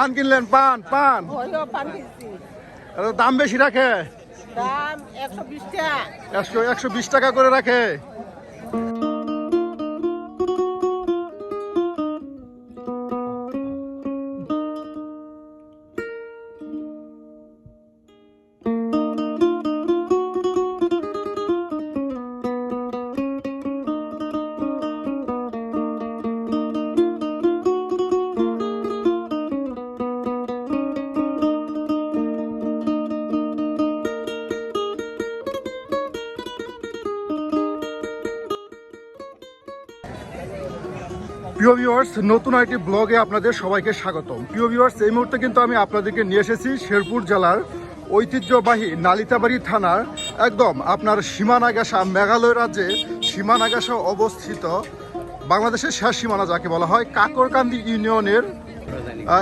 পান কিনলেন পান পান। দাম বেশি রাখে। দাম একশো বিশ টাকা। একশো একশো বিশ টাকা করে রাখে। প্রিয় ভিউয়ার্স নতুন একটি ব্লগে আপনাদের সবাইকে স্বাগতম। প্রিয় ভিউয়ার্স এই মুহূর্তে কিন্তু আমি আপনাদেরকে নিয়ে এসেছি শেরপুর জেলার ঐতিহ্যবাহী নালিতাবাড়ি থানার একদম আপনার সীমানাগাসা মেঘালয় রাজ্যে সীমানাগাসা অবস্থিত বাংলাদেশের শেষ সীমানা যাকে বলা হয় কাকরকান্দি ইউনিয়নের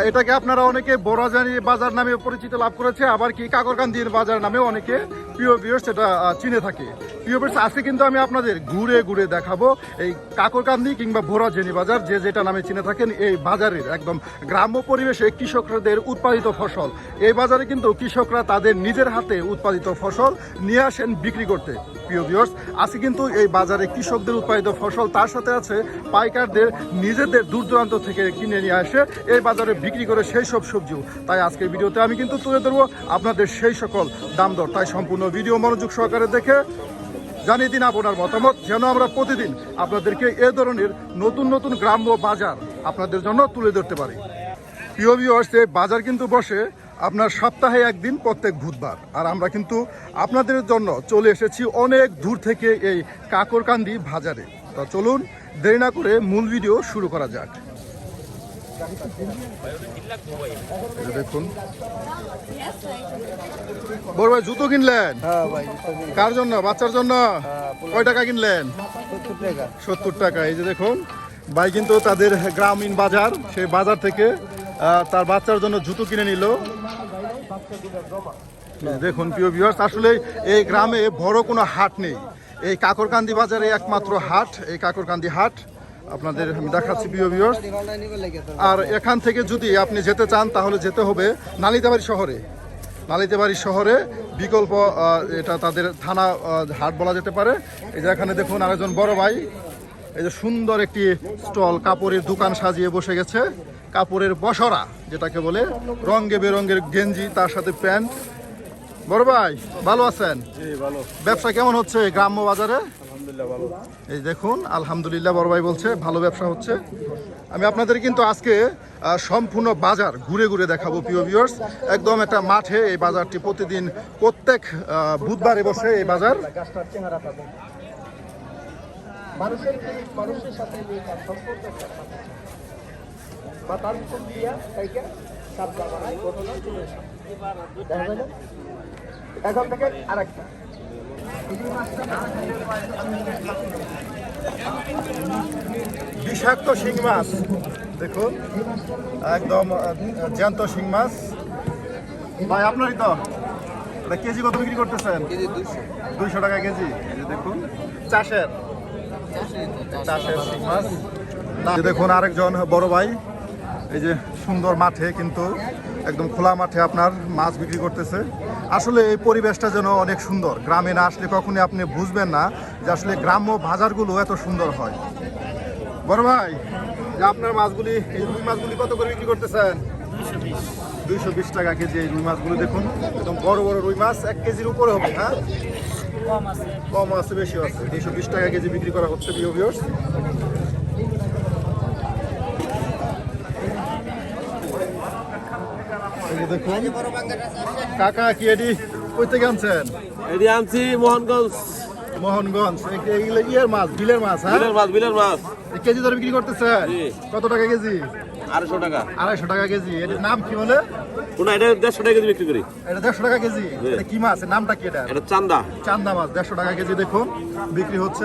এটাকে আপনারা অনেকে বড়াজানি বাজার নামে পরিচিত লাভ করেছে, আবার কি কাকরকান্দির বাজার নামে অনেকে প্রিয় ভিউয়ার্স এটা চিনে থাকে। প্রিয় ভিউয়ার্স আজকে কিন্তু আমি আপনাদের ঘুরে ঘুরে দেখাবো এই কাকরকান্দি কিংবা ভোরাজেনি বাজার, যে যেটা নামে চিনে থাকেন এই বাজারের একদম গ্রাম্য পরিবেশে কৃষকদের উৎপাদিত ফসল। এই বাজারে কিন্তু কৃষকরা তাদের নিজের হাতে উৎপাদিত ফসল নিয়ে আসেন বিক্রি করতে। প্রিয় ভিউয়ার্স আজকে কিন্তু এই বাজারে কৃষকদের উৎপাদিত ফসল, তার সাথে আছে পাইকারদের নিজেদের দূর দূরান্ত থেকে কিনে নিয়ে আসে, এই বাজারে বিক্রি করে সেই সব সবজিও তাই আজকের ভিডিওতে আমি কিন্তু তুলে ধরবো আপনাদের সেই সকল দাম দর। তাই সম্পূর্ণ ভিডিও মনোযোগ সহকারে দেখে জানিয়ে দিন আপনার মতামত, যেন আমরা প্রতিদিন আপনাদেরকে এ ধরনের নতুন নতুন গ্রাম্য বাজার আপনাদের জন্য তুলে ধরতে পারি। প্রিয় ভিউয়ার্স এই বাজার কিন্তু বসে আপনার সপ্তাহে একদিন প্রত্যেক বুধবার। আর আমরা কিন্তু আপনাদের জন্য চলে এসেছি অনেক দূর থেকে এই কাকরকান্দি বাজারে। তো চলুন দেরি না করে মূল ভিডিও শুরু করা যাক। দেখুন। বড় ভাই জুতো কিনলেন? হ্যাঁ কার জন্য? বাচ্চার জন্য? কয় টাকা কিনলেন? সত্তর টাকা। এই যে দেখুন ভাই কিন্তু তাদের গ্রামীণ বাজার সেই বাজার থেকে তার বাচ্চার জন্য জুতো কিনে নিল। দেখুন প্রিয় ভিউয়ার্স আসলে এই গ্রামে বড় কোনো হাট নেই। এই কাকরকান্দি বাজারে একমাত্র হাট, এই কাকরকান্দি হাট। আপনাদের আমি দেখাচ্ছি প্রিয় ভিউয়ার্স আর এখান থেকে যদি আপনি যেতে চান, তাহলে যেতে হবে নালিতাবাড়ি শহরে। নালিতাবাড়ি শহরে বিকল্প এটা তাদের থানা হাট বলা যেতে পারে। এই যে এখানে দেখুন আরেকজন বড় ভাই। এই যে সুন্দর একটি স্টল, কাপড়ের দোকান সাজিয়ে বসে গেছে। কাপড়ের বসরা যেটাকে বলে রঙে বেরঙের গেঞ্জি তার সাথে প্যান্ট। বড় ভাই ভালো আছেন? ব্যবসা কেমন হচ্ছে গ্রাম্য বাজারে? এই দেখুন আলহামদুলিল্লাহ বড় ভাই বলছে ভালো ব্যবসা হচ্ছে। আমি আপনাদের কিন্তু আজকে সম্পূর্ণ বাজার ঘুরে ঘুরে দেখাবো প্রিয় ভিউয়ার্স একদম একটা মাঠে এই বাজারটি প্রতিদিন প্রত্যেক বুধবারে বসে এই বাজার। মানুষের মানুষের সাথে তার তাইকে ঘটনা চলে এসে? এখন থেকে আরেকটা। বিষাক্ত শিং মাছ দেখুন একদম জ্যান্ত শিং মাছ। ভাই আপনারই তো এটা কেজি কত বিক্রি করতেছেন? দুইশো। টাকা কেজি। দেখুন চাষের চাষের শিং মাছ। দেখুন আরেকজন বড় ভাই এই যে সুন্দর মাঠে কিন্তু একদম খোলা মাঠে আপনার মাছ বিক্রি করতেছে। আসলে এই পরিবেশটা যেন অনেক সুন্দর। গ্রামে না আসলে কখনই আপনি বুঝবেন না যে আসলে গ্রাম্য বাজারগুলো এত সুন্দর হয়। বড় ভাই যে আপনার মাছগুলি এই রুই মাছগুলি কত করে বিক্রি করতেছেন? দুইশো বিশ টাকা কেজি এই রুই মাছগুলো দেখুন। একদম বড় বড় রুই মাছ এক কেজির উপরে হবে হ্যাঁ? কম আছে। বেশি আছে দুইশো বিশ টাকা কেজি বিক্রি করা হচ্ছে ভিউয়ার্স যে দেখুন। কাকা কি এটি? কই থেকে আনছেন? এটি আনছি মোহনগঞ্জ। মোহনগঞ্জ। ইয়ের মাছ বিলের মাছ হ্যাঁ? বিলের মাছ বিলের মাছ। কেজি দরে বিক্রি করতেছেন। কত টাকা কেজি? আড়াইশো টাকা। আড়াইশো টাকা কেজি। এটার নাম কি বলে? কোনটা এটা দেড়শো টাকা কেজি বিক্রি করি। এটা দেড়শো টাকা কেজি? এটা কি মাছ? নামটা কি এটা? এটা চান্দা। চান্দা মাছ দেড়শো টাকা কেজি দেখুন। বিক্রি হচ্ছে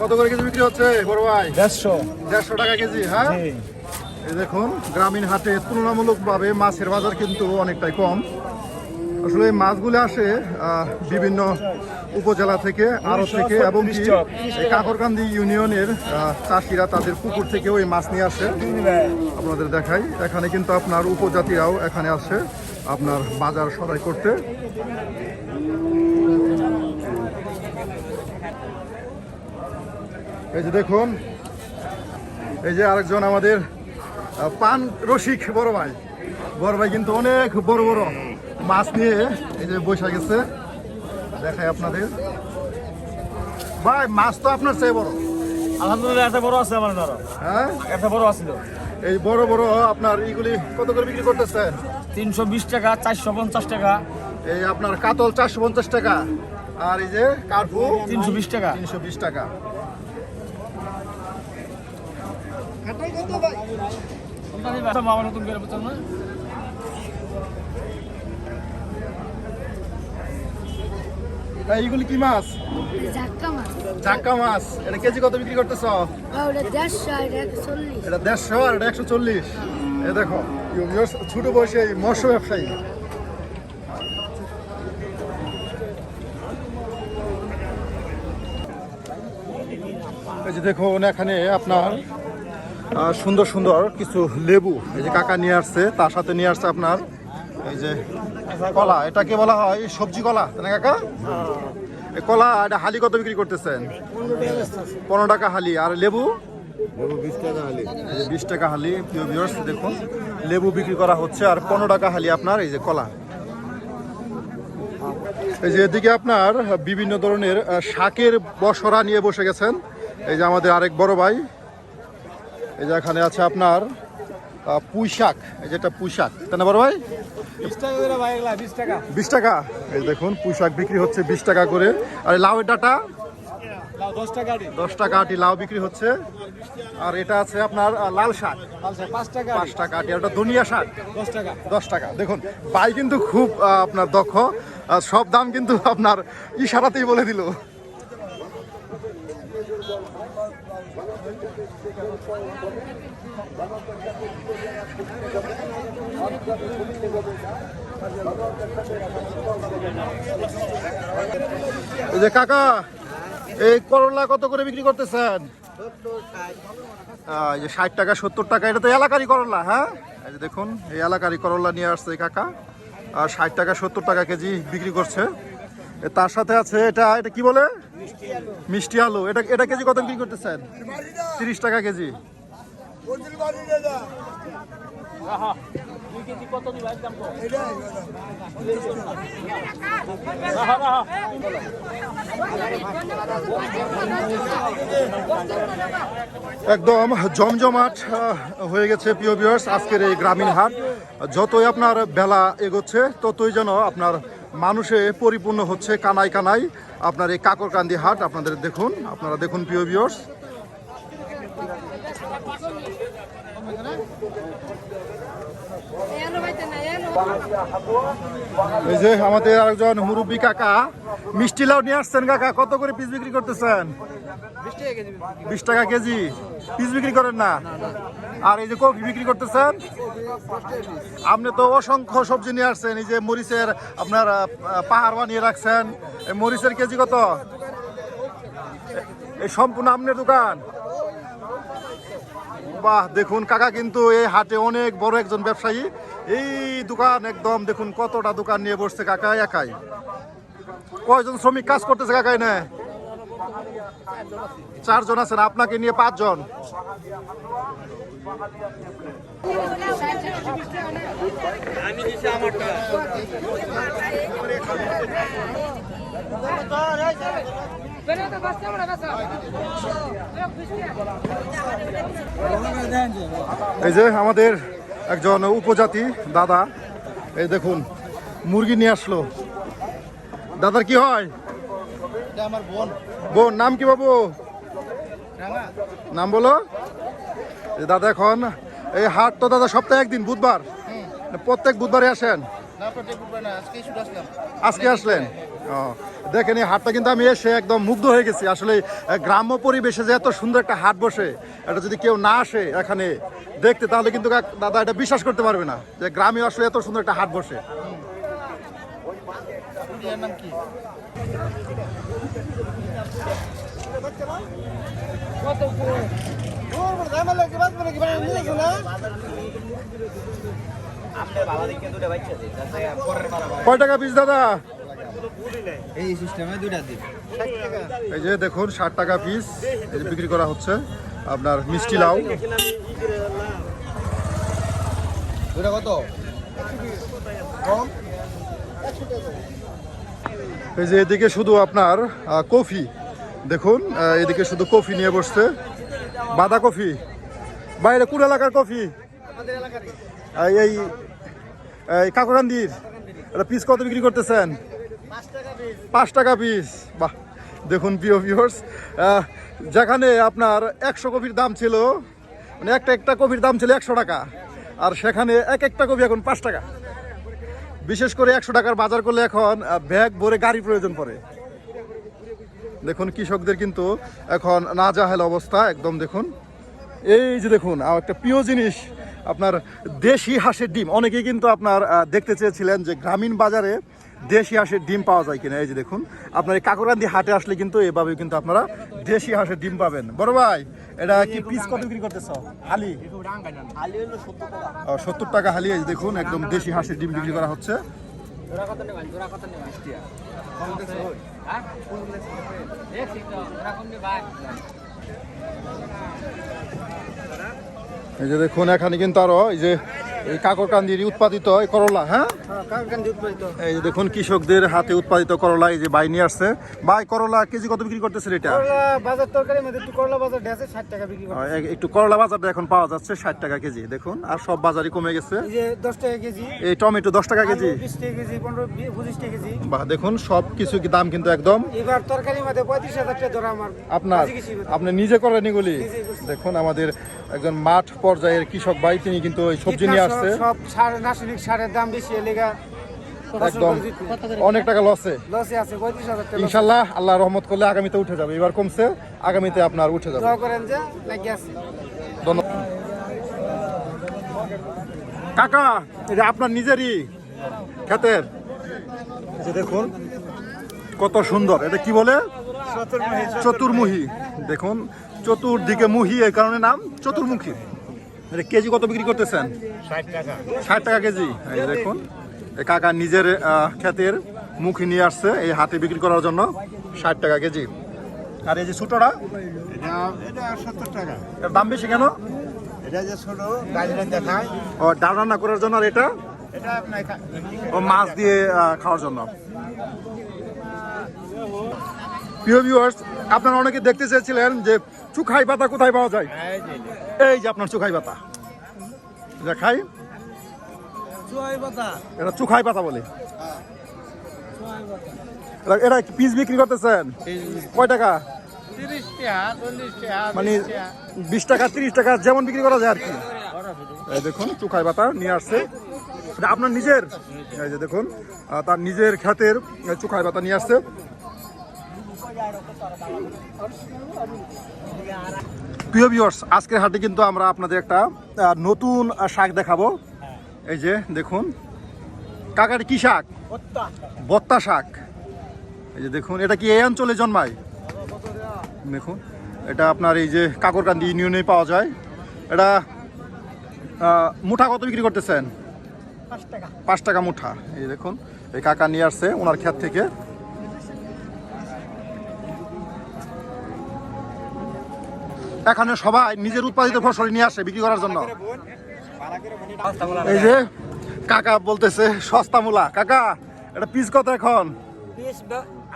কত করে কেজি বিক্রি হচ্ছে বড় ভাই? দেড়শো। দেড়শো টাকা কেজি হ্যাঁ? দেখুন গ্রামীণ হাটে তুলনামূলকভাবে মাছের বাজার কিন্তু অনেকটাই কম। আসলে এই মাছগুলো আসে বিভিন্ন উপজেলা থেকে আড়ত থেকে এবং কাকরকান্দি ইউনিয়নের চাষিরা তাদের পুকুর থেকেও এই মাছ নিয়ে আসে। আপনাদের দেখাই। এখানে কিন্তু আপনার উপজাতিরাও এখানে আসে আপনার বাজার সদাই করতে। এই যে দেখুন এই যে আরেকজন আমাদের পান রসিক বড় ভাই। বড় ভাই কিন্তু অনেক বড় বড়। মাছ নিয়ে এই যে বসে গেছে। দেখাই আপনাদের। ভাই মাছ তো আপনার চেয়ে বড়। আলহামদুলিল্লাহ এত বড় আছে আমার নরম হ্যাঁ? এত বড় আছিল এই বড় বড় আপনার এইগুলি কত করে বিক্রি করতেছেন তিনশো বিশ টাকা চারশো পঞ্চাশ টাকা। এই আপনার কাতল চারশো পঞ্চাশ টাকা। আর এই যে কার্পু? তিনশো বিশ টাকা। তিনশো বিশ টাকা। নতুন করে বুঝছেন না তা এইগুলি কি মাছ? ধাক্কা মাছ। এটা কেজি কত বিক্রি করতেছ? এটা দেড়শো আর এটা একশো চল্লিশ। এ দেখো ছোট বয়সে এই মৎস্য ব্যবসায়ী। এই যে দেখুন এখানে আপনার সুন্দর সুন্দর কিছু লেবু এই যে কাকা নিয়ে আসছে তার সাথে নিয়ে আসছে আপনার এই যে কলা এটাকে বলা হয় সবজি কলা না কাকা? এই কলা এটা হালি কত বিক্রি করতেছেন? পনেরো টাকা হালি আর লেবু? বিশ টাকা হালি। প্রিয় ভিউয়ার্স দেখুন লেবু বিক্রি করা হচ্ছে আর পনেরো টাকা হালি আপনার এই যে কলা। এই যে এদিকে আপনার বিভিন্ন ধরনের শাকের বসরা নিয়ে বসে গেছেন। এই যে আমাদের আরেক বড় ভাই। এই যে এখানে আছে আপনার আহ, পুঁই শাক যেটা পুঁই শাক তাই না বড় ভাই? বিশ টাকা? এই দেখুন পুঁই শাক বিক্রি হচ্ছে বিশ টাকা করে। আর লাউয়ের ডাটা? দশ টাকা আটি। লাউ বিক্রি হচ্ছে। আর এটা আছে আপনার লাল শাক। পাঁচ টাকা আটি। আর ওটা ধনিয়া শাক। দশ টাকা। দেখুন ভাই কিন্তু খুব আপনার দক্ষ। সব দাম কিন্তু আপনার ইশারাতেই বলে দিল। যে কাকা এই করলা কত করে বিক্রি করতেছেন? এই যে ষাট টাকা সত্তর টাকা এটা তো এলাকারই করলা হ্যাঁ? এই যে দেখুন এই এলাকারই করলা নিয়ে আসছে কাকা। আর ষাট টাকা সত্তর টাকা কেজি বিক্রি করছে। তার সাথে আছে এটা এটা কি বলে? মিষ্টি আলু। এটা এটা কেজি কত বিক্রি করতেছেন? তিরিশ টাকা কেজি। একদম জমজমাট হয়ে গেছে প্রিয় ভিউয়ার্স আজকের এই গ্রামীণ হাট। যতই আপনার বেলা এগোচ্ছে ততই যেন আপনার মানুষে পরিপূর্ণ হচ্ছে কানায় কানায়। আপনার এই কাকরকান্দি হাট আপনাদের দেখুন আপনারা দেখুন প্রিয় ভিউয়ার্স এনো বাইতে না এনো এই যে আমাদের আরেকজন মুরব্বী কাকা, মিষ্টি লাউ নিয়ে আসছেন কাকা, কত করে পিস বিক্রি করতেছেন? বিশ টাকা কেজি। পিস বিক্রি করেন না? আর এই যে কফি বিক্রি করতেছেন? আপনি তো অসংখ্য সবজি নিয়ে আসছেন, এই যে মরিচের আপনার পাহাড় বানিয়ে রাখছেন। মরিচের কেজি কত? এই সম্পূর্ণ আপনার দোকান? বাহ, দেখুন, কাকা কিন্তু এই হাটে অনেক বড় একজন ব্যবসায়ী। এই দোকান একদম, দেখুন, কতটা দোকান নিয়ে বসছে কাকা, একাই। কয়জন শ্রমিক কাজ করতেছে কাকা এনে? চারজন আছেন, আপনাকে নিয়ে পাঁচজন। এই যে আমাদের একজন উপজাতি দাদা এই দেখুন মুরগি নিয়ে আসলো। দাদার কি হয়? আমার বোন। বোন নাম কি বাবু? নাম বলো। এই দাদা এখন এই হাট তো দাদা সপ্তাহে একদিন বুধবার। প্রত্যেক বুধবারে আসেন? আজকে আসলেন? ও দেখেন এই হাটটা কিন্তু আমি এসে একদম মুগ্ধ হয়ে গেছি। আসলে গ্রাম্য পরিবেশে যে এত সুন্দর একটা হাট বসে এটা যদি কেউ না আসে এখানে দেখতে তাহলে কিন্তু দাদা এটা বিশ্বাস করতে পারবে না যে গ্রামে আসলে এত সুন্দর একটা হাট বসে। কয় টাকা পিস দাদা? এই সিস্টেমে দুইটা দিন। এই যে দেখুন ষাট টাকা পিস এই যে বিক্রি করা হচ্ছে। আপনার মিষ্টি লাউ। কত? কম? এই যে এদিকে শুধু আপনার কফি। দেখুন এদিকে শুধু কফি নিয়ে বসছে। বাঁধা কফি। বাইরে কোন এলাকার কফি। এই কাকুরান্দির। এটা পিস কত বিক্রি করতেছেন? পাঁচ টাকা পিস বাহ, দেখুন প্রিয় ভিউয়ার্স যেখানে আপনার একশো কপির দাম ছিল মানে একটা একটা কপির দাম ছিল একশো টাকা, আর সেখানে এক একটা কপি এখন পাঁচ টাকা। বিশেষ করে একশো টাকার বাজার করলে এখন ব্যাগ ভরে গাড়ি প্রয়োজন পড়ে। দেখুন কৃষকদের কিন্তু এখন না জাহেল অবস্থা, একদম দেখুন। এই যে দেখুন আর একটা প্রিয় জিনিস, আপনার দেশি হাঁসের ডিম। অনেকেই কিন্তু আপনার দেখতে চেয়েছিলেন যে গ্রামীণ বাজারে দেশি হাঁসের ডিম পাওয়া যায় কিনা, এই যে দেখুন। আপনার এই কাকুরান্দি হাটে আসলে কিন্তু এভাবে কিন্তু আপনারা দেশি হাঁসের ডিম পাবেন। বড় ভাই, এটা কি পিস কত বিক্রি করতেছ? হালি? সত্তর টাকা হালি, এই দেখুন, একদম দেশি হাঁসের ডিম বিক্রি করা হচ্ছে। এই যে দেখুন, এখানে কিন্তু আরও, এই যে এই কাকরকান্দির উৎপাদিত এই করলা হ্যাঁ? এই যে দেখুন কৃষকদের হাতে উৎপাদিত করলা এই যে বাই নিয়ে আসছে। বাই করলা কেজি কত বিক্রি করতেছে এটা? বাজার তরকারি মধ্যে একটু করলা বাজার ডেছে ষাট টাকা বিক্রি করে একটু করলা বাজারটা এখন পাওয়া যাচ্ছে ষাট টাকা কেজি দেখুন আর সব বাজারই কমে গেছে। এই যে দশ টাকা কেজি। এই টমেটো দশ টাকা কেজি। টাকা বি- টাকা কেজি। দেখুন সব কিছু কি দাম কিন্তু একদম। এবার তরকারি মধ্যে পঁয়ত্রিশ হাজার টাকা ধরা আমার আপনার। আপনি নিজে করেন এগুলি। দেখুন আমাদের একজন মাঠ পর্যায়ের কৃষক ভাই তিনি কিন্তু ওই সবজি নিয়ে আসছে। সব সার রাসায়নিক সারের দাম বেশি এলেগা একদম। অনেক টাকা লসে লসে আছে পঁয়ত্রিশ হাজার টাকা ইনশাল্লাহ আল্লাহ রহমত করলে আগামীতে উঠে যাবে। এবার কমছে আগামীতে আপনার উঠে যাবে। করেন যে আছে? ধন্যবাদ। কাকা এটা আপনার নিজেরই ক্ষেতের দেখুন। কত সুন্দর। এটা কি বলে? চতুর্মুহী। দেখুন চতুর্দিকে মুহি এই কারণে নাম চতুর্মুখী। এটা কেজি কত বিক্রি করতেছেন? ষাট টাকা। কেজি। এই দেখুন কাকা নিজের ক্ষেতের মুখী নিয়ে আসছে এই হাতে বিক্রি করার জন্য ষাট টাকা কেজি। আর এই যে ছোটটা? এটা সত্তর টাকা। দাম বেশি কেন? এটা যে ছোট দেখায় ও ডাল রান্না করার জন্য আর এটা? এটা ও মাছ দিয়ে খাওয়ার জন্য। প্রিয় ভিউয়ার্স আপনারা অনেকে দেখতে চেয়েছিলেন যে চুখাই পাতা কোথায় পাওয়া যায়? এই যে আপনার চুখাই পাতা। এটা খাই এটা চুখাই পাতা বলে। এটা- পিস বিক্রি করতেছেন? কয় টাকা? মানে বিশ টাকা, তিরিশ টাকা যেমন বিক্রি করা যায় আর কি। এই দেখুন, চুখাই পাতা নিয়ে আসছে। আপনার নিজের? এই যে দেখুন তার নিজের খ্যাতের চুখাই পাতা নিয়ে আসছে। প্রিয় ভিউয়ার্স আজকের হাটে কিন্তু আমরা আপনাদের একটা নতুন শাক দেখাবো। এই যে দেখুন। কাকার কি শাক? বত্তা। শাক। এই যে দেখুন এটা কি এই অঞ্চলে জন্মায়? দেখুন এটা আপনার এই যে কাকরকান্দি ইউনিয়নে পাওয়া যায়। এটা মুঠা কত বিক্রি করতেছেন? পাঁচ টাকা। মুঠা। এই দেখুন এই কাকা নিয়ে আসছে ওনার ক্ষেত থেকে। এখানে সবাই নিজের উৎপাদিত ফসল নিয়ে আসে বিক্রি করার জন্য। এই যে কাকা বলতেছে সস্তা মূলা। কাকা এটা পিস কত এখন?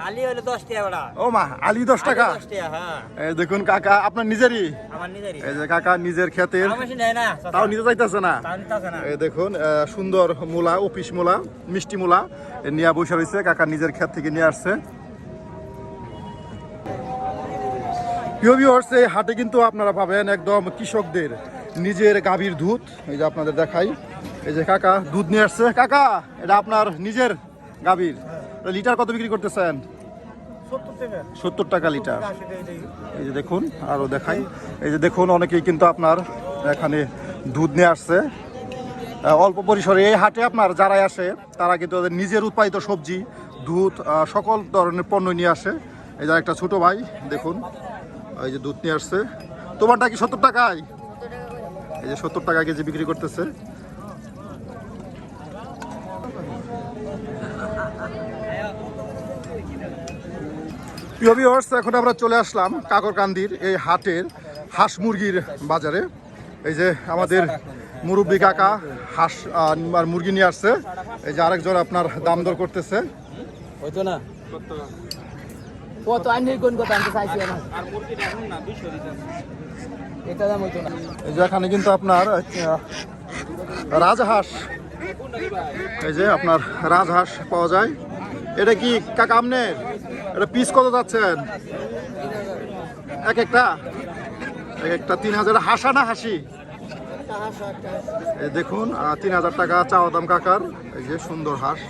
আলি হলে দশ টাকা ও মা আলি দশ টাকা? দশ টাকা হ্যাঁ। এই দেখুন কাকা আপনার নিজেরই? এই যে কাকা নিজের ক্ষেতের তাও নিতে না? এই দেখুন সুন্দর মূলা অফিস মূলা মিষ্টি মূলা নিয়ে বসে রয়েছে। কাকা নিজের ক্ষেত থেকে নিয়ে আসছে। প্রিয় ভিউয়ার্স এই হাটে কিন্তু আপনারা পাবেন একদম কৃষকদের নিজের গাভীর দুধ। এই যে আপনাদের দেখাই। এই যে কাকা দুধ নিয়ে আসছে। কাকা এটা আপনার নিজের গাভীর। লিটার কত বিক্রি করতেছেন? সত্তর টাকা। লিটার। এই যে দেখুন আরও দেখাই। এই যে দেখুন অনেকেই কিন্তু আপনার এখানে দুধ নিয়ে আসছে। অল্প পরিসরে এই হাটে আপনার যারাই আসে তারা কিন্তু ওদের নিজের উৎপাদিত সবজি দুধ সকল ধরনের পণ্য নিয়ে আসে। এই যে একটা ছোট ভাই দেখুন। এই যে দুধ নিয়ে আসছে। তোমারটা কি সত্তর টাকায়? এই যে সত্তর টাকা কেজি বিক্রি করতেছে। এখন আমরা চলে আসলাম কাকরকান্দির এই হাটের হাঁস মুরগির বাজারে। এই যে আমাদের মুরব্বী কাকা হাঁস মুরগি নিয়ে আসছে। এই যে আরেকজন আপনার দাম দর করতেছে। হইতো না। কত আইনি কোন কথা আমি চাইছি না। এটা দাম হইতো না। এই যে এখানে কিন্তু আপনার রাজহাঁস। এই যে আপনার রাজহাঁস পাওয়া যায়। এটা কি কাকা আমনের? এটা পিস কত যাচ্ছেন? এক একটা? এক একটা তিন হাজার। হাসা না হাসি? দেখুন তিন হাজার টাকা চাওয়া দাম কাকার। এই যে সুন্দর হাঁস।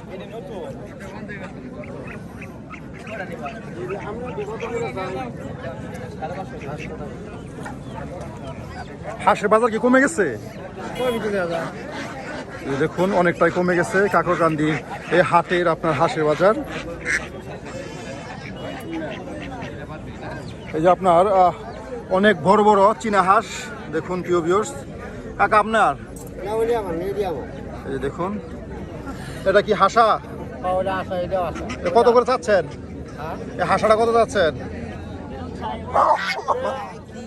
হাঁসের বাজার কি কমে গেছে? এই দেখুন অনেকটাই কমে গেছে। কাকরকান্দি এই হাটের আপনার হাঁসের বাজার। এই যে আপনার অনেক বড় বড় চীনা হাঁস। দেখুন প্রিয় ভিউর্স কাকা আপনার? এই যে দেখুন। এটা কি হাসা? কত করে চাচ্ছেন? হাসাটা কত যাচ্ছেন?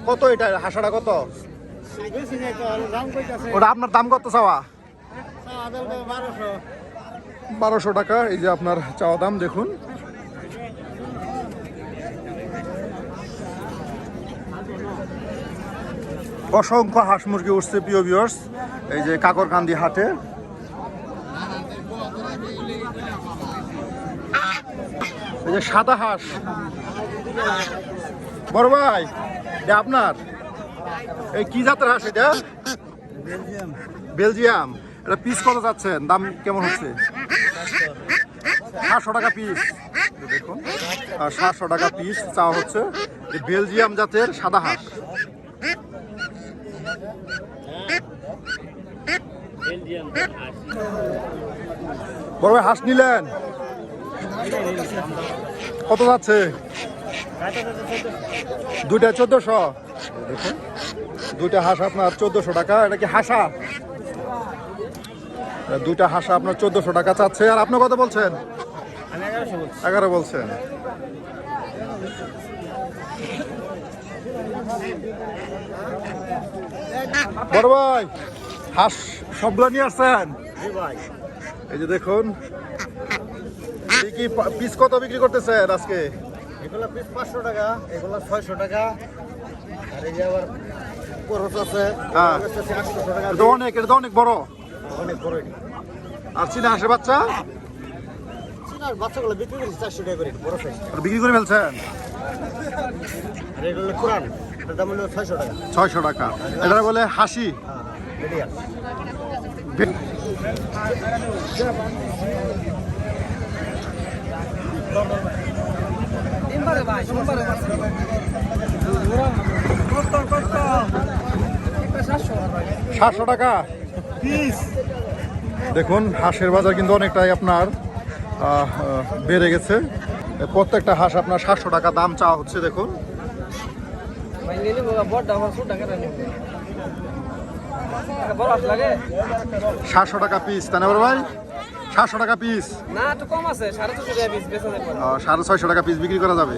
কত এটা, হাসাটা কত? ওটা আপনার দাম কত চাওয়া? বারোশো টাকা, এই যে আপনার চাওয়া দাম, দেখুন। অসংখ্য হাঁস মুরগি উঠছে, প্রিয় ভিউয়ার্স এই যে কাকরকান্দি হাটে। এই যে সাদা হাঁস। বড় ভাই এটা আপনার? এই কি জাতের হাঁস এটা? বেলজিয়াম। এটা পিস কত যাচ্ছেন? দাম কেমন হচ্ছে? সাতশো টাকা পিস দেখুন সাতশো টাকা পিস চাওয়া হচ্ছে এই বেলজিয়াম জাতের সাদা হাঁস। বড় ভাই হাঁস নিলেন? কত যাচ্ছে? দুইটা চোদ্দশো। দেখুন দুইটা হাঁস আপনার চোদ্দশো টাকা এটা কি হাসা? দুইটা হাঁসা আপনার চোদ্দশো টাকা চাচ্ছে। আর আপনি কত বলছেন? এগারো বলছেন। বড় ভাই হাঁস সবগুলো নিয়ে আসছেন? এই যে দেখুন কি পিস কত বিক্রি করতেছেন আজকে? এগুলো পিস পাঁচশো টাকা এগুলো ছয়শো টাকা। আর এই যে আবার খরচ আছে হ্যাঁ। এটা অনেক এটা তো অনেক বড়। অনেক বড় আর চীনা বাচ্চা? চীনার বাচ্চাগুলো বিক্রি করছি চারশো টাকা করে বড় সাইজ। আর বিক্রি করে ফেলছেন? আর এগুলো কোরআন এটার দাম হলো ছয়শো টাকা। ছয়শো টাকা। এটা বলে হাসি। হ্যাঁ মিডিয়াম। সাতশো টাকা। দেখুন, হাঁসের বাজার কিন্তু অনেকটাই আপনার বেড়ে গেছে। প্রত্যেকটা হাঁস আপনার সাতশো টাকা দাম চাওয়া হচ্ছে, দেখুন। সাতশো টাকা পিস তাই না ভাই? সাতশো টাকা পিস না একটু কম আছে সাড়ে ছশো টাকা পিস বেচা যাবে সাড়ে ছয়শো টাকা পিস বিক্রি করা যাবে।